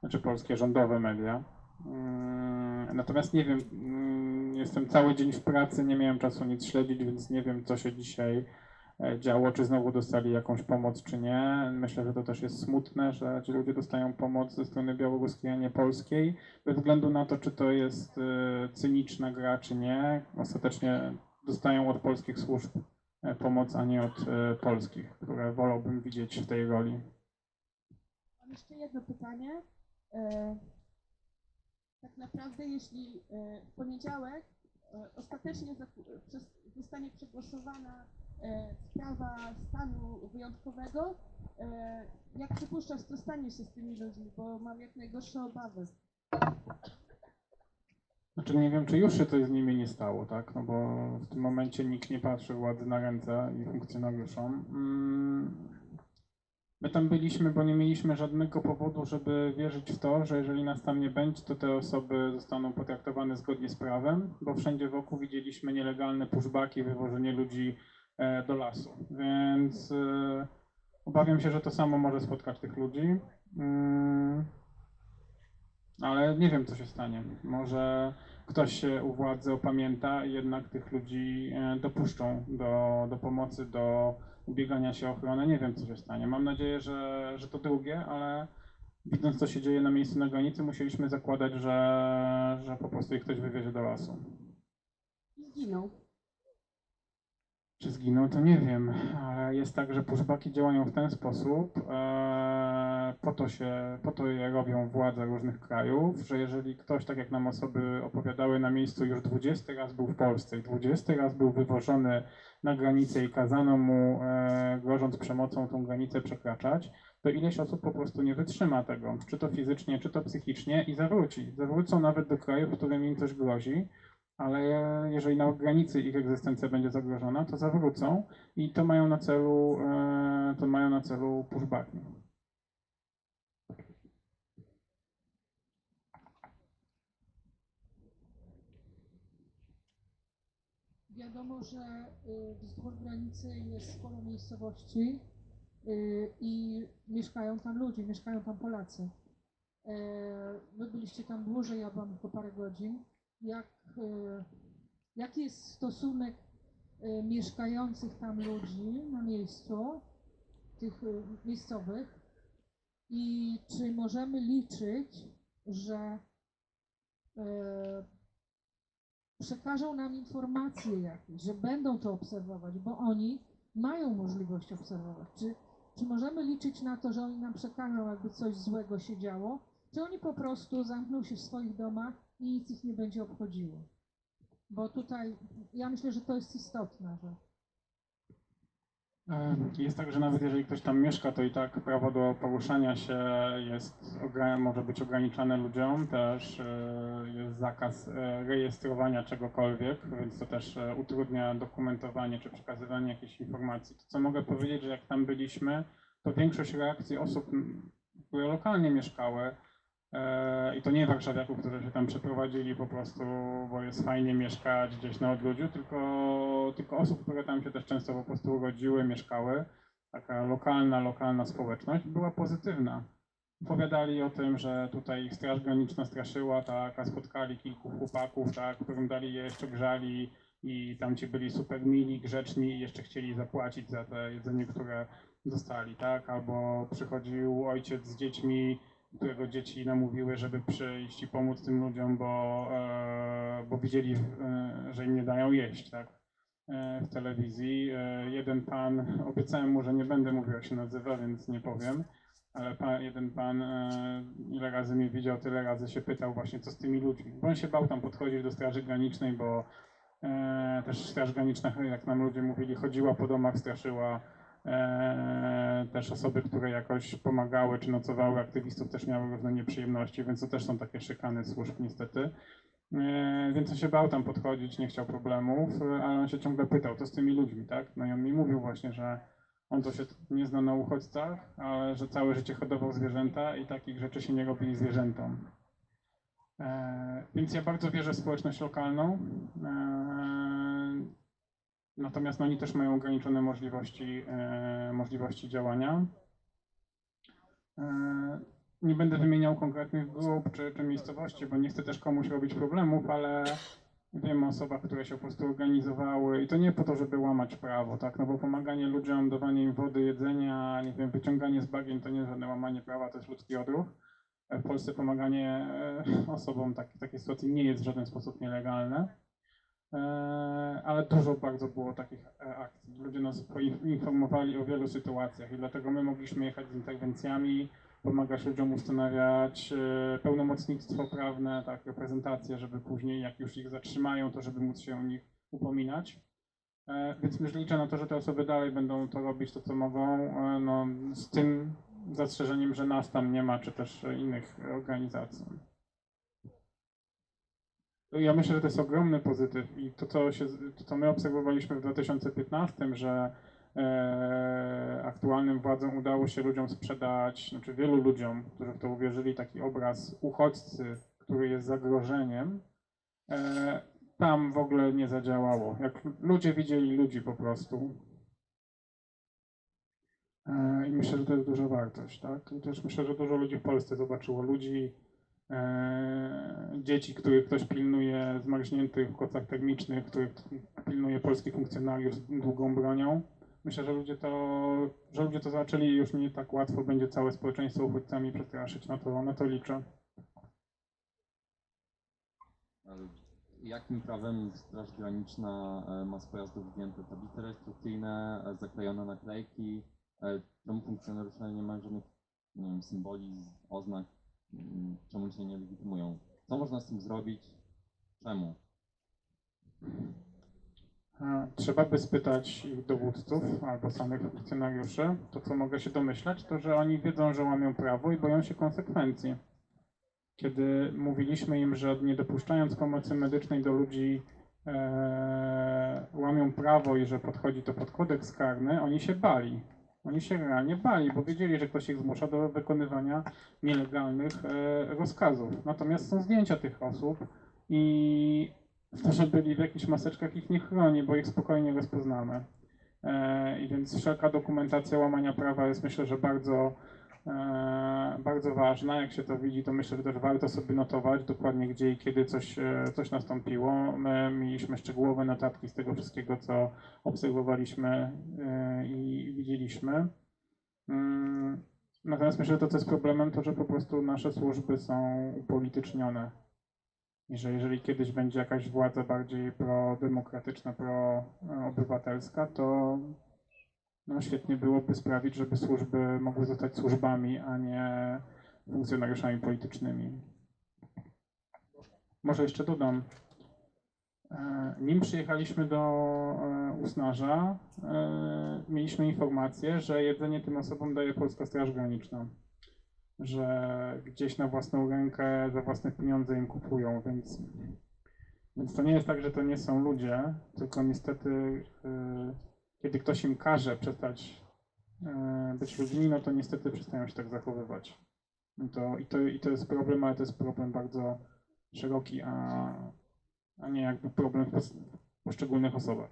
znaczy polskie rządowe media. Mm, Natomiast nie wiem, mm, jestem cały dzień w pracy, nie miałem czasu nic śledzić, więc nie wiem, co się dzisiaj e, działo, czy znowu dostali jakąś pomoc, czy nie. Myślę, że to też jest smutne, że ci ludzie dostają pomoc ze strony białoruskiej, a nie polskiej, bez względu na to, czy to jest e, cyniczna gra, czy nie. Ostatecznie dostają od polskich służb e, pomoc, a nie od polskich, które wolałbym widzieć w tej roli. Mam jeszcze jedno pytanie. E, tak naprawdę, jeśli e, w poniedziałek e, ostatecznie zostanie przegłosowana sprawa stanu wyjątkowego, jak przypuszczasz, co stanie się z tymi ludźmi, bo mam jak najgorsze obawy. Znaczy nie wiem, czy już się coś z nimi nie stało, tak? No bo w tym momencie nikt nie patrzy władzy na ręce i funkcjonariuszom. Mm, My tam byliśmy, bo nie mieliśmy żadnego powodu, żeby wierzyć w to, że jeżeli nas tam nie będzie, to te osoby zostaną potraktowane zgodnie z prawem, bo wszędzie wokół widzieliśmy nielegalne pushbacki, wywożenie ludzi e, do lasu. Więc e, obawiam się, że to samo może spotkać tych ludzi. Mm, ale nie wiem, co się stanie. Może ktoś się u władzy opamięta i jednak tych ludzi e, dopuszczą do, do pomocy, do ubiegania się o ochronę. Nie wiem, co się stanie. Mam nadzieję, że, że to drugie, ale widząc, co się dzieje na miejscu na granicy, musieliśmy zakładać, że, że po prostu ich ktoś wywiezie do lasu. I zginął. Czy zginął, to nie wiem, ale jest tak, że pushbacki działają w ten sposób, e, po to się, po to je robią władze różnych krajów, że jeżeli ktoś, tak jak nam osoby opowiadały na miejscu, już 20 raz był w Polsce i 20 raz był wywożony na granicę i kazano mu, e, grożąc przemocą, tą granicę przekraczać, to ileś osób po prostu nie wytrzyma tego, czy to fizycznie, czy to psychicznie i zawróci. Zawrócą nawet do krajów, w którym im coś grozi, ale jeżeli na granicy ich egzystencja będzie zagrożona, to zawrócą i to mają na celu, e, to mają na celu pushbacki. Wiadomo, że y, wzdłuż granicy jest sporo miejscowości y, i mieszkają tam ludzie, mieszkają tam Polacy. E, Wy byliście tam dłużej, ja byłam tylko parę godzin. Jak, y, jaki jest stosunek y, mieszkających tam ludzi na miejscu, tych y, miejscowych i czy możemy liczyć, że przekażą nam informacje jakieś, że będą to obserwować, bo oni mają możliwość obserwować. Czy, czy możemy liczyć na to, że oni nam przekażą, jakby coś złego się działo, czy oni po prostu zamkną się w swoich domach i nic ich nie będzie obchodziło? Bo tutaj ja myślę, że to jest istotne, że Jest tak, że nawet jeżeli ktoś tam mieszka, to i tak prawo do poruszania się jest, może być ograniczane ludziom, też e, jest zakaz e, rejestrowania czegokolwiek, więc to też e, utrudnia dokumentowanie czy przekazywanie jakichś informacji. To co mogę powiedzieć, że jak tam byliśmy, to większość reakcji osób, które lokalnie mieszkały, i to nie warszawiaków, którzy się tam przeprowadzili po prostu, bo jest fajnie mieszkać gdzieś na odludziu, tylko, tylko osób, które tam się też często po prostu urodziły, mieszkały. Taka lokalna, lokalna społeczność była pozytywna. Opowiadali o tym, że tutaj ich Straż Graniczna straszyła, tak, a spotkali kilku chłopaków, tak, którym dali jeść, ogrzali i tam ci byli super mili, grzeczni i jeszcze chcieli zapłacić za te jedzenie, które dostali, tak, albo przychodził ojciec z dziećmi, którego dzieci namówiły, żeby przyjść i pomóc tym ludziom, bo, e, bo widzieli, e, że im nie dają jeść, tak, e, w telewizji. Jeden pan, obiecałem mu, że nie będę mówił, jak się nazywa, więc nie powiem, ale pan, jeden pan, ile razy mnie widział, tyle razy się pytał właśnie, co z tymi ludźmi. Bo on się bał tam podchodzić do Straży Granicznej, bo też Straż Graniczna, jak nam ludzie mówili, chodziła po domach, straszyła też osoby, które jakoś pomagały czy nocowały aktywistów, też miały różne nieprzyjemności, więc to też są takie szykany służb niestety. E, Więc on się bał tam podchodzić, nie chciał problemów, e, ale on się ciągle pytał, co z tymi ludźmi, tak? No i on mi mówił właśnie, że on to się nie zna na uchodźcach, ale że całe życie hodował zwierzęta i takich rzeczy się nie robi zwierzętom. E, Więc ja bardzo wierzę w społeczność lokalną. Natomiast no, oni też mają ograniczone możliwości, e, możliwości działania. E, nie będę wymieniał konkretnych grup czy, czy miejscowości, bo nie chcę też komuś robić problemów, ale wiem o osobach, które się po prostu organizowały i to nie po to, żeby łamać prawo, tak? No bo pomaganie ludziom, dawanie im wody, jedzenia, nie wiem, wyciąganie z bagien to nie żadne łamanie prawa, to jest ludzki odruch. W Polsce pomaganie e, osobom w takiej sytuacji nie jest w żaden sposób nielegalne. E, ale dużo bardzo było takich e, akcji. Ludzie nas poinformowali o wielu sytuacjach i dlatego my mogliśmy jechać z interwencjami, pomagać ludziom ustanawiać e, pełnomocnictwo prawne, tak, reprezentacje, żeby później jak już ich zatrzymają, to żeby móc się o nich upominać. Więc myślę, liczę na to, że te osoby dalej będą to robić, to co mogą, no, z tym zastrzeżeniem, że nas tam nie ma, czy też innych organizacji. Ja myślę, że to jest ogromny pozytyw i to, co, się, to, co my obserwowaliśmy w 2015, że e, aktualnym władzom udało się ludziom sprzedać, znaczy wielu ludziom, którzy w to uwierzyli, taki obraz uchodźcy, który jest zagrożeniem, e, tam w ogóle nie zadziałało. Jak ludzie widzieli ludzi po prostu. E, I myślę, że to jest duża wartość, tak? I też myślę, że dużo ludzi w Polsce zobaczyło ludzi, dzieci, których ktoś pilnuje zmarzniętych w kocach termicznych, których pilnuje polski funkcjonariusz z długą bronią. Myślę, że ludzie to, że ludzie to zobaczyli i już nie tak łatwo będzie całe społeczeństwo uchodźcami przestraszyć. Na to, na to liczę. Jakim prawem Straż Graniczna e, ma z pojazdów zdjęte tablice rejestracyjne, e, zaklejone naklejki? E, Czemu funkcjonariusze nie mają żadnych nie wiem, symboli, oznak? Mm, Czemu się nie legitymują? Co można z tym zrobić? Czemu? Trzeba by spytać ich dowódców albo samych funkcjonariuszy. To, co mogę się domyślać, to że oni wiedzą, że łamią prawo i boją się konsekwencji. Kiedy mówiliśmy im, że nie dopuszczając pomocy medycznej do ludzi e, łamią prawo i że podchodzi to pod kodeks karny, oni się bali. Oni się realnie bali, bo wiedzieli, że ktoś ich zmusza do wykonywania nielegalnych e, rozkazów. Natomiast są zdjęcia tych osób i to, że byli w jakichś maseczkach ich nie chroni, bo ich spokojnie rozpoznamy. E, I więc wszelka dokumentacja łamania prawa jest myślę, że bardzo, bardzo ważna. Jak się to widzi, to myślę, że też warto sobie notować dokładnie gdzie i kiedy coś, e, coś nastąpiło. My mieliśmy szczegółowe notatki z tego wszystkiego, co obserwowaliśmy e, i widzieliśmy. Mm, Natomiast myślę, że to, co jest problemem, to że po prostu nasze służby są upolitycznione i że jeżeli kiedyś będzie jakaś władza bardziej prodemokratyczna, proobywatelska, to no, świetnie byłoby sprawić, żeby służby mogły zostać służbami, a nie funkcjonariuszami politycznymi. Może jeszcze dodam. e, Nim przyjechaliśmy do e, Usnarza, e, mieliśmy informację, że jedzenie tym osobom daje Polska Straż Graniczna że gdzieś na własną rękę, za własne pieniądze im kupują, więc, więc to nie jest tak, że to nie są ludzie, tylko niestety kiedy ktoś im każe przestać y, być ludźmi, no to niestety przestają się tak zachowywać. I to, i, to, I to jest problem, ale to jest problem bardzo szeroki, a, a nie jakby problem w pos- w poszczególnych osobach.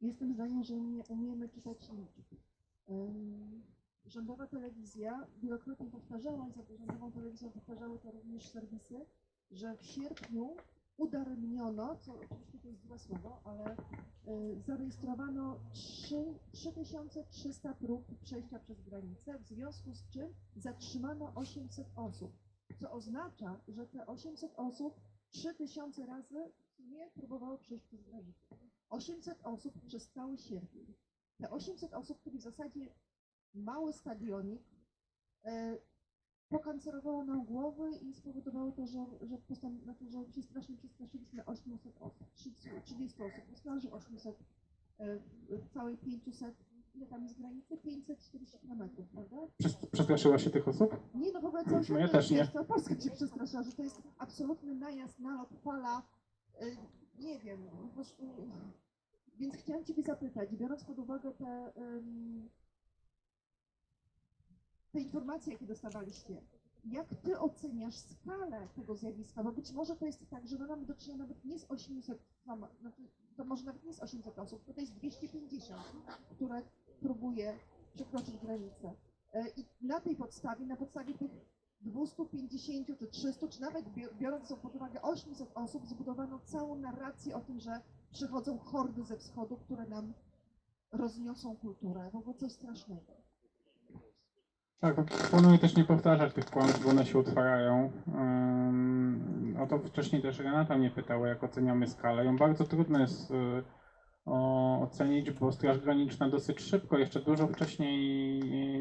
Jestem zdania, że nie umiemy czytać. Ym, Rządowa telewizja wielokrotnie powtarzała, i za rządową telewizją powtarzały to również serwisy, że w sierpniu udaremniono, co oczywiście to jest złe słowo, ale y, zarejestrowano 3, 3300 prób przejścia przez granicę, w związku z czym zatrzymano 800 osób, co oznacza, że te 800 osób 3000 razy sumie próbowało przejść przez granicę. 800 osób przez cały sierpień. Te 800 osób, które w zasadzie mały stadionik, e, pokancerowało nam głowy i spowodowało to, że, że, postan- znaczy, że się strasznie przestraszyliśmy 800 osób, 30, 30 osób, usnaży 800, e, w całej 500, ile tam jest granicy? 540 km, prawda? Przes- Przestraszyła się tych osób? Nie, no w ogóle No ja też nie. Cała Polska się przestraszyła, że to jest absolutny najazd, nalot, fala, y, nie wiem, po prostu. Więc chciałam Ciebie zapytać, biorąc pod uwagę te, te informacje, jakie dostawaliście, jak Ty oceniasz skalę tego zjawiska? Bo być może to jest tak, że my mamy do czynienia nawet nie z 800, sama- znaczy, to może nawet nie z 800 osób, to jest 250, które próbuje przekroczyć granicę. E, I na tej podstawie, na podstawie tych 250 czy 300, czy nawet bi- biorąc pod uwagę 800 osób, zbudowano całą narrację o tym, że przychodzą hordy ze wschodu, które nam rozniosą kulturę. To było coś strasznego. Tak, to planuję też nie powtarzać tych kłamstw, bo one się utwarają. Ym, o to wcześniej też Renata mnie pytała, jak oceniamy skalę. Ją bardzo trudno jest y, o, ocenić, bo Straż Graniczna dosyć szybko, jeszcze dużo wcześniej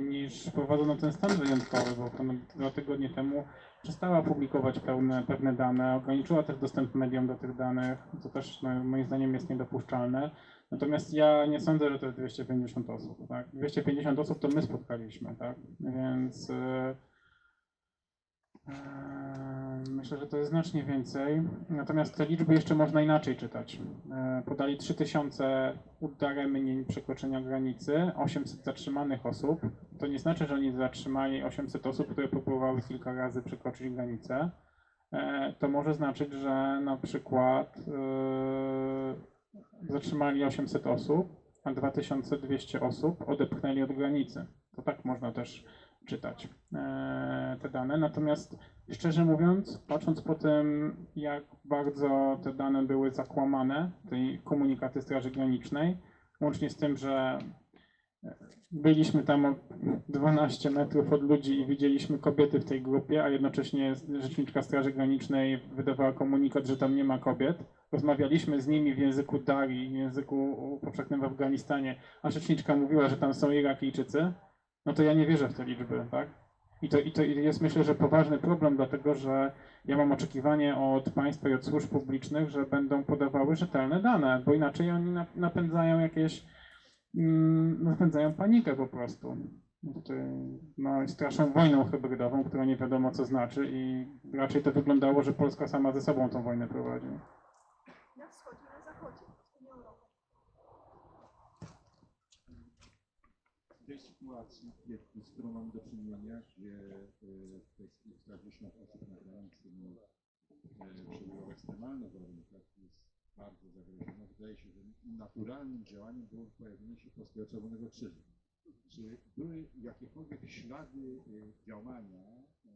niż wprowadzono ten stan wyjątkowy, bo ponad dwa tygodnie temu przestała publikować pełne, pewne dane, ograniczyła też dostęp mediom do tych danych, co też no, moim zdaniem jest niedopuszczalne. Natomiast ja nie sądzę, że to jest 250 osób. Tak? 250 osób to my spotkaliśmy, tak? Więc e, e, myślę, że to jest znacznie więcej. Natomiast te liczby jeszcze można inaczej czytać. E, podali 3000 udaremnień przekroczenia granicy, 800 zatrzymanych osób. To nie znaczy, że oni zatrzymali 800 osób, które próbowały kilka razy przekroczyć granicę. To może znaczyć, że na przykład zatrzymali 800 osób, a 2200 osób odepchnęli od granicy. To tak można też czytać e, te dane. Natomiast szczerze mówiąc, patrząc po tym, jak bardzo te dane były zakłamane, tej komunikaty Straży Granicznej, łącznie z tym, że byliśmy tam o 12 metrów od ludzi i widzieliśmy kobiety w tej grupie, a jednocześnie rzeczniczka Straży Granicznej wydawała komunikat, że tam nie ma kobiet. Rozmawialiśmy z nimi w języku Dari, w języku powszechnym w Afganistanie, a rzeczniczka mówiła, że tam są Irakijczycy. No to ja nie wierzę w te liczby, tak? I to, i to jest myślę, że poważny problem, dlatego że ja mam oczekiwanie od państwa i od służb publicznych, że będą podawały rzetelne dane, bo inaczej oni nap- napędzają jakieś napędzają panikę po prostu. No, i straszą wojną hybrydową, która nie wiadomo co znaczy i raczej to wyglądało, że Polska sama ze sobą tą wojnę prowadzi. Na wschodzie, na zachodzie, w Unii Europejskiej. W tej sytuacji, z którą mamy do czynienia, gdzie e, w tej chwili kilkadziesiąt osób na granicy no, e, przebywa w ekstremalnych warunkach, jest bardzo zagrożona. Wydaje się, że naturalnym działaniem było pojawienie się Polskiego Czerwonego Krzyża. Czy były jakiekolwiek ślady e, działania e,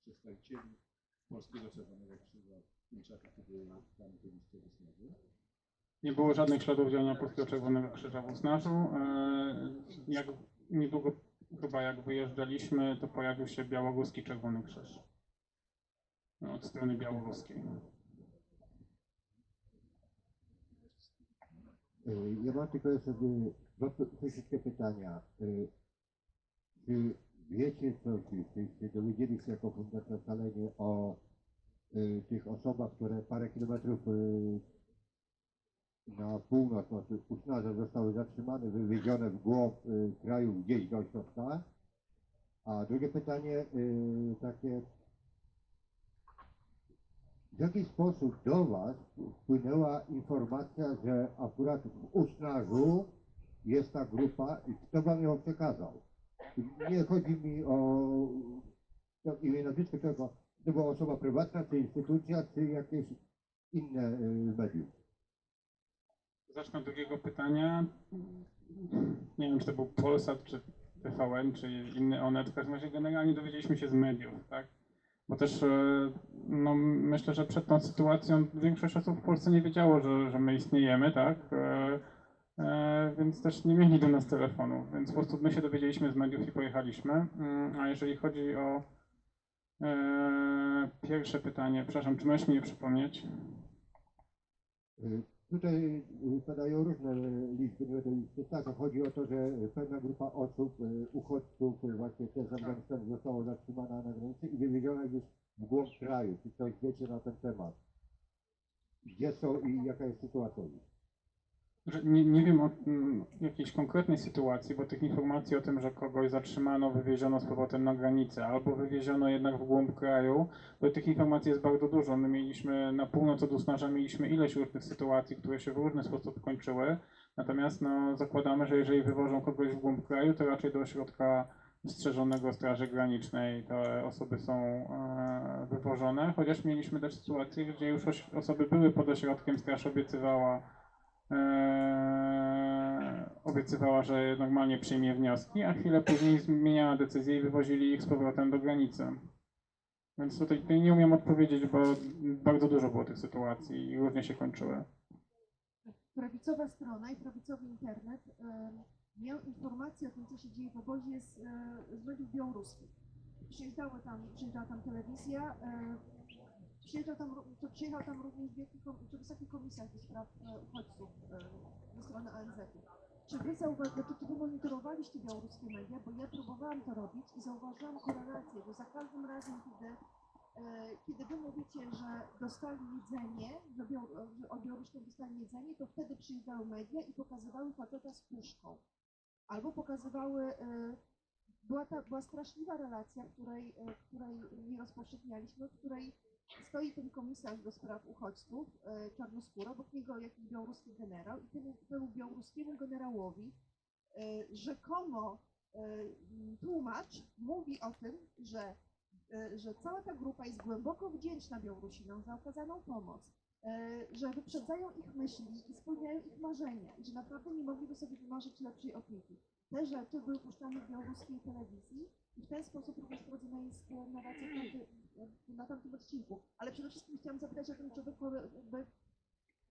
przedstawicieli Polskiego Czerwonego Krzyża w tym czasie, kiedy tam byliście w Osnaży? Nie było żadnych śladów działania Polskiego Czerwonego Krzyża w Usnarzu. E, Jak niedługo, chyba jak wyjeżdżaliśmy, to pojawił się Białoruski Czerwony Krzyż. No, Od strony białoruskiej. Ja mam tylko jeszcze y, dwa króciutkie pytania. Y, Czy wiecie coś, czy, czy dowiedzieli się jako Fundacja Scalenie o y, tych osobach, które parę kilometrów y, na północ od Usnarza zostały zatrzymane, wywiezione w głąb y, kraju gdzieś do środka? A drugie pytanie y, takie, w jaki sposób do Was wpłynęła informacja, że akurat w Usnarzu jest ta grupa i kto Wam ją przekazał? Nie chodzi mi o imię i nazwisko, tylko to była osoba prywatna, czy instytucja, czy jakieś inne y, medium. Zacznę od drugiego pytania. Nie wiem, czy to był Polsat, czy TVN, czy inny Onet. W każdym razie generalnie dowiedzieliśmy się z mediów, tak? Bo też e, no, myślę, że przed tą sytuacją większość osób w Polsce nie wiedziało, że, że my istniejemy, tak? E, e, więc też nie mieli do nas telefonu. Więc po prostu my się dowiedzieliśmy z mediów i pojechaliśmy. Mm, A jeżeli chodzi o pierwsze pytanie, przepraszam, czy możesz mi je przypomnieć? Tutaj y, padają różne y, liczby, nie będę ich przytaczał. Chodzi o to, że pewna grupa osób, y, uchodźców, właśnie też z Afganistanu została zatrzymana na granicy i wywieziona gdzieś w głąb kraju. Czy coś wiecie na ten temat? Gdzie są i jaka jest sytuacja ich? Nie, nie wiem o mm, jakiejś konkretnej sytuacji, bo tych informacji o tym, że kogoś zatrzymano, wywieziono z powrotem na granicę, albo wywieziono jednak w głąb kraju, to tych informacji jest bardzo dużo. My mieliśmy na północ od Usnarza mieliśmy ileś różnych sytuacji, które się w różny sposób kończyły. Natomiast no, zakładamy, że jeżeli wywożą kogoś w głąb kraju, to raczej do ośrodka strzeżonego Straży Granicznej te osoby są e, wywożone, chociaż mieliśmy też sytuacje, gdzie już osoby były pod ośrodkiem, straż obiecywała Eee, obiecywała, że normalnie przyjmie wnioski, a chwilę później zmieniała decyzję i wywozili ich z powrotem do granicy. Więc tutaj, nie umiem odpowiedzieć, bo bardzo dużo było tych sytuacji i różnie się kończyły. prawicowa strona i prawicowy internet e, miał informacje o tym, co się dzieje w obozie z, e, z mediów białoruskich. Przyjeżdżały tam, przyjeżdżała tam telewizja, e, przyjeżdżał tam, to przyjechał tam również wielki, wysoki komisarz do spraw e, uchodźców e, ze strony ONZ-u. Czy wy, znaczy, czy wy monitorowaliście białoruskie media? Bo ja próbowałam to robić i zauważyłam korelację, że za każdym razem, kiedy e, kiedy wy mówicie, że dostali jedzenie, że, Biał- że dostali jedzenie, to wtedy przyjeżdżały media i pokazywały faceta z puszką. Albo pokazywały, była, ta, była straszliwa relacja, której, której nie rozpowszechnialiśmy, której stoi ten komisarz do spraw uchodźców, e, czarnoskóra, obok niego jakiś białoruski generał i temu, temu białoruskiemu generałowi e, rzekomo e, tłumacz mówi o tym, że e, że cała ta grupa jest głęboko wdzięczna Białorusinom za okazaną pomoc, że wyprzedzają ich myśli i spełniają ich marzenia i że naprawdę nie mogliby sobie wymarzyć lepszej opieki. Te rzeczy były puszczane w białoruskiej telewizji i w ten sposób również prowadzona jest e, narracja e, na tamtym odcinku. Ale przede wszystkim chciałam zapytać o tym, czy wy jakby,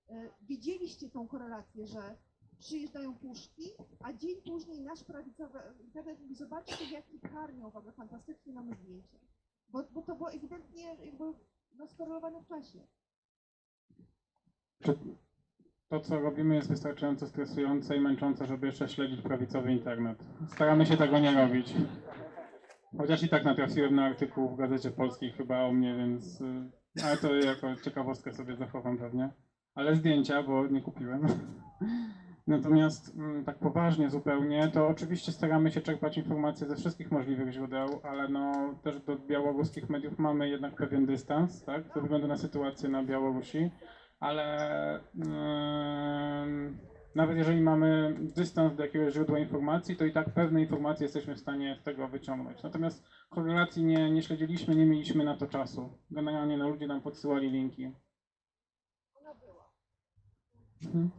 e, wiedzieliście tą korelację, że przyjeżdżają puszki, a dzień później nasz prawicowy internet mówi, zobaczcie jaki karmią, w ogóle fantastycznie mamy zdjęcia. Bo, bo to było ewidentnie jakby no, skorelowane w czasie. To, co robimy, jest wystarczająco stresujące i męczące, żeby jeszcze śledzić prawicowy internet? Staramy się tego nie robić. Chociaż i tak natrafiłem na artykuł w Gazecie Polskiej chyba o mnie, więc... y, Ale to jako ciekawostkę sobie zachowam pewnie. Ale zdjęcia, bo nie kupiłem. Natomiast mm, tak poważnie zupełnie, to oczywiście staramy się czerpać informacje ze wszystkich możliwych źródeł, ale no też do białoruskich mediów mamy jednak pewien dystans, tak, ze względu na sytuację na Białorusi, ale ym, nawet jeżeli mamy dystans do jakiegoś źródła informacji, to i tak pewne informacje jesteśmy w stanie z tego wyciągnąć. Natomiast korelacji nie, nie śledziliśmy, nie mieliśmy na to czasu. Generalnie no, ludzie nam podsyłali linki. Ona była. Mhm.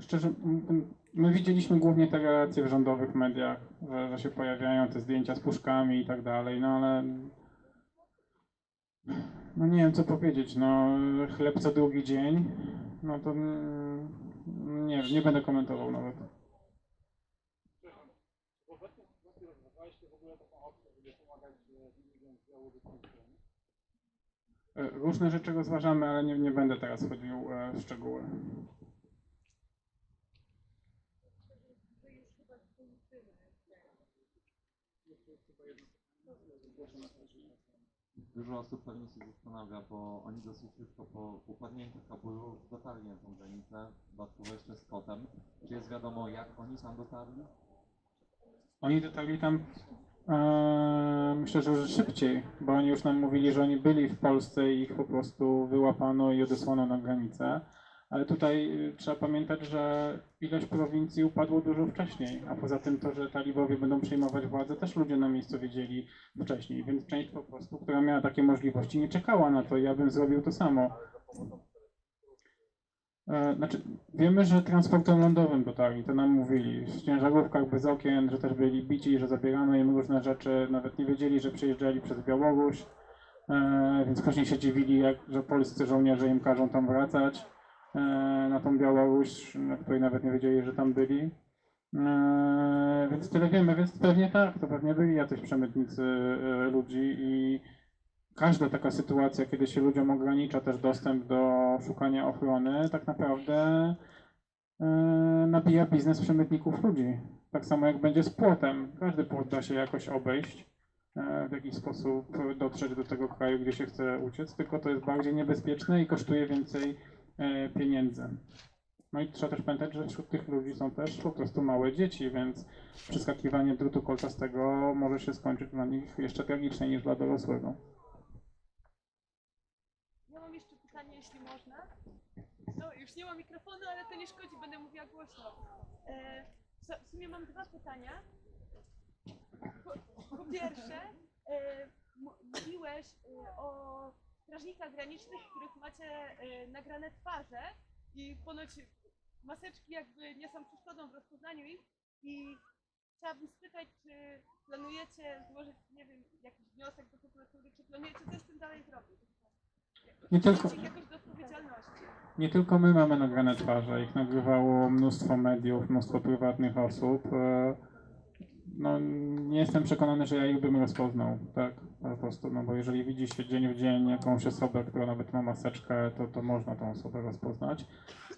Szczerze, my widzieliśmy głównie te relacje w rządowych mediach, że, że się pojawiają te zdjęcia z puszkami i tak dalej, no ale no nie wiem co powiedzieć, no chleb co drugi dzień, no to mm, nie nie będę komentował nawet. E, Różne rzeczy rozważamy, ale nie, nie będę teraz wchodził e, w szczegóły. Dużo osób pewnie się zastanawia, bo oni dosyć szybko po upadnięciu Kabulu dotarli na tą granicę, dodatkowo jeszcze z kotem. Czy jest wiadomo, jak oni tam dotarli? Oni dotarli tam e, myślę, że szybciej, bo oni już nam mówili, że oni byli w Polsce i ich po prostu wyłapano i odesłano na granicę. Ale tutaj y, trzeba pamiętać, że ilość prowincji upadło dużo wcześniej, a poza tym to, że talibowie będą przejmować władzę, też ludzie na miejscu wiedzieli wcześniej, więc część po prostu, która miała takie możliwości, nie czekała na to. Ja bym zrobił to samo. E, Znaczy, wiemy, że transportem lądowym dotarli, to nam mówili. W ciężarówkach bez okien, że też byli bici, że zabierano im różne rzeczy. Nawet nie wiedzieli, że przyjeżdżali przez Białoruś, e, więc później się dziwili, jak, że polscy żołnierze im każą tam wracać na tą Białoruś, na której nawet nie wiedzieli, że tam byli. E, więc tyle wiemy, więc pewnie tak, to pewnie byli jacyś przemytnicy e, ludzi i każda taka sytuacja, kiedy się ludziom ogranicza też dostęp do szukania ochrony, tak naprawdę e, nabija biznes przemytników ludzi. Tak samo jak będzie z płotem. Każdy płot da się jakoś obejść, e, w jakiś sposób dotrzeć do tego kraju, gdzie się chce uciec, tylko to jest bardziej niebezpieczne i kosztuje więcej e, pieniędzy. No i trzeba też pamiętać, że wśród tych ludzi są też po prostu małe dzieci, więc przeskakiwanie drutu kolczastego może się skończyć dla nich jeszcze tragiczniej niż dla dorosłego. Ja mam jeszcze pytanie, jeśli można. No, już nie ma mikrofonu, ale to nie szkodzi, będę mówiła głośno. E, w- sumie mam dwa pytania. Po, po pierwsze, e, mówiłeś y, o strażnikach granicznych, których macie y, nagrane twarze i ponoć maseczki jakby nie są przeszkodą w rozpoznaniu ich i chciałabym spytać, czy planujecie złożyć, nie wiem, jakiś wniosek do prokuratury, czy planujecie coś z tym dalej zrobić? Nie tylko, nie tylko my mamy nagrane twarze, ich nagrywało mnóstwo mediów, mnóstwo prywatnych osób. No, nie jestem przekonany, że ja ich bym rozpoznał, tak, po prostu, no bo jeżeli widzi się dzień w dzień jakąś osobę, która nawet ma maseczkę, to, to można tą osobę rozpoznać.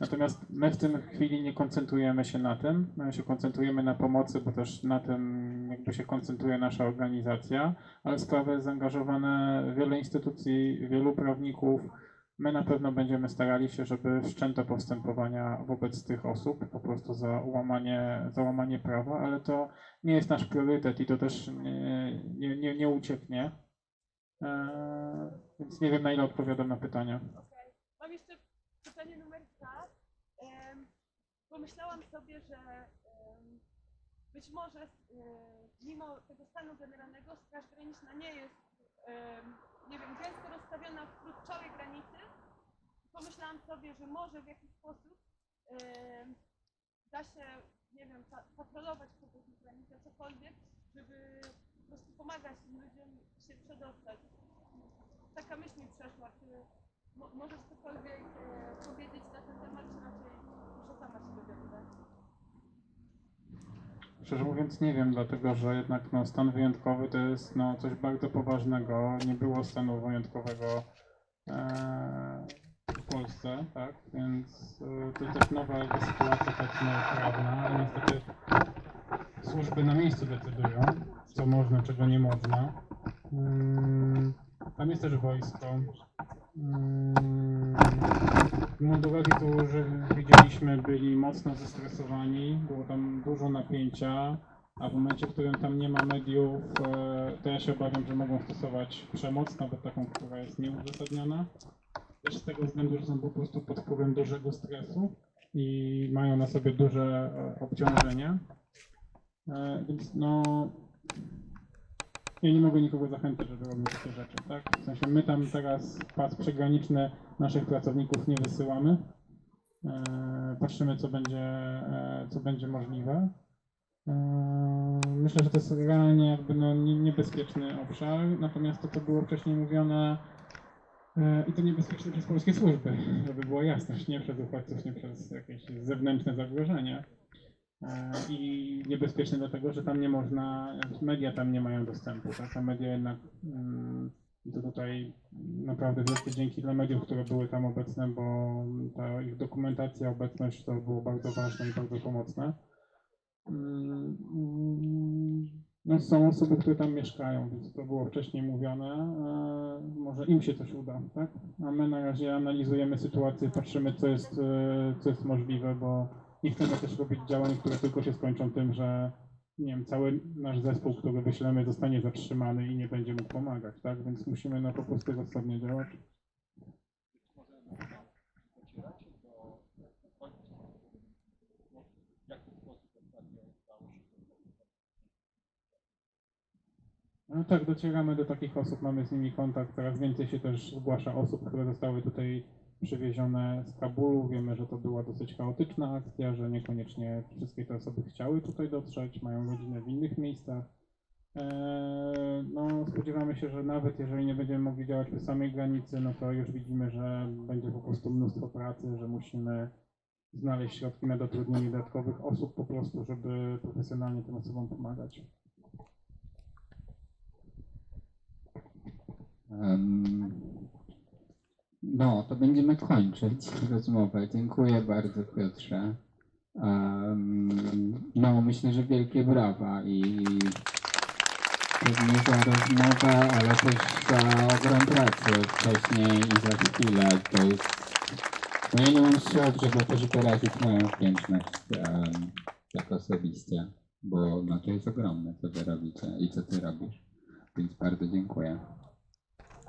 Natomiast my w tym chwili nie koncentrujemy się na tym, my się koncentrujemy na pomocy, bo też na tym jakby się koncentruje nasza organizacja, ale w sprawę jest zaangażowane wiele instytucji, wielu prawników. My na pewno będziemy starali się, żeby wszczęto postępowania wobec tych osób, po prostu za łamanie, za łamanie prawa, ale to nie jest nasz priorytet i to też nie, nie, nie, nie ucieknie. Eee, więc nie wiem, na ile odpowiadam na pytania. Okej. Mam jeszcze pytanie numer dwa. Em, pomyślałam sobie, że em, być może em, mimo tego stanu generalnego Straż Graniczna nie jest, nie wiem, gęsto rozstawiona wzdłuż całej granicy. Pomyślałam sobie, że może w jakiś sposób em, da się, nie wiem, pa- patrolować po tej granicy, cokolwiek, żeby po prostu pomagać tym ludziom się przedostać. Taka myśl mi przeszła, czy Mo- możesz cokolwiek e, powiedzieć na ten temat, czy raczej muszę sama się dowiadywać? Szczerze mówiąc nie wiem, dlatego że jednak no, stan wyjątkowy to jest no, coś bardzo poważnego. Nie było stanu wyjątkowego e, w Polsce, tak? Więc e, to też nowa sytuacja powiedzmy prawna, ale niestety służby na miejscu decydują, co można, czego nie można. Mm, tam jest też wojsko. Mm, Mundurowi, którzy widzieliśmy, byli mocno zestresowani, było tam dużo napięcia, a w momencie, w którym tam nie ma mediów, e, to ja się obawiam, że mogą stosować przemoc, nawet taką, która jest nieuzasadniona. Też z tego względu, że są po prostu pod wpływem dużego stresu i mają na sobie duże e, obciążenie. E, Więc no, ja nie mogę nikogo zachęcić, żeby robił takie rzeczy, tak? W sensie my tam teraz pas przygraniczny naszych pracowników nie wysyłamy. E, patrzymy, co będzie, co będzie możliwe. Myślę, że to jest realnie jakby no, nie, niebezpieczny obszar, natomiast to, co było wcześniej mówione, i to niebezpieczne przez polskie służby, żeby była jasność, nie przez uchodźców, nie przez jakieś zewnętrzne zagrożenie. E, I niebezpieczne dlatego, że tam nie można, media tam nie mają dostępu, tak? Media jednak, mm, to tutaj naprawdę wielkie dzięki dla mediów, które były tam obecne, bo ta ich dokumentacja, obecność to było bardzo ważne i bardzo pomocne. No są osoby, które tam mieszkają, więc to było wcześniej mówione. e, Może im się coś uda, tak? A my na razie analizujemy sytuację, patrzymy, co jest, e, co jest możliwe, bo nie chcemy też robić działań, które tylko się skończą tym, że nie wiem, cały nasz zespół, który wyślemy, zostanie zatrzymany i nie będzie mógł pomagać, tak? Więc musimy no, po prostu rozsądnie działać. No tak, docieramy do takich osób, mamy z nimi kontakt. Coraz więcej się też zgłasza osób, które zostały tutaj przywiezione z Kabulu. Wiemy, że to była dosyć chaotyczna akcja, że niekoniecznie wszystkie te osoby chciały tutaj dotrzeć, mają rodzinę w innych miejscach. Eee, No, spodziewamy się, że nawet jeżeli nie będziemy mogli działać przy samej granicy, no to już widzimy, że będzie po prostu mnóstwo pracy, że musimy znaleźć środki na dotrudnienie dodatkowych osób po prostu, żeby profesjonalnie tym osobom pomagać. No, to będziemy kończyć rozmowę. Dziękuję bardzo, Piotrze. No, myślę, że wielkie brawa i pewnie za rozmowę, ale też za ogrom pracy wcześniej i za chwilę. To jest... No ja nie mam słów, żeby też wyrazić moją wdzięczność tak osobiście, bo no to jest ogromne, co wy robicie i co ty robisz. Więc bardzo dziękuję.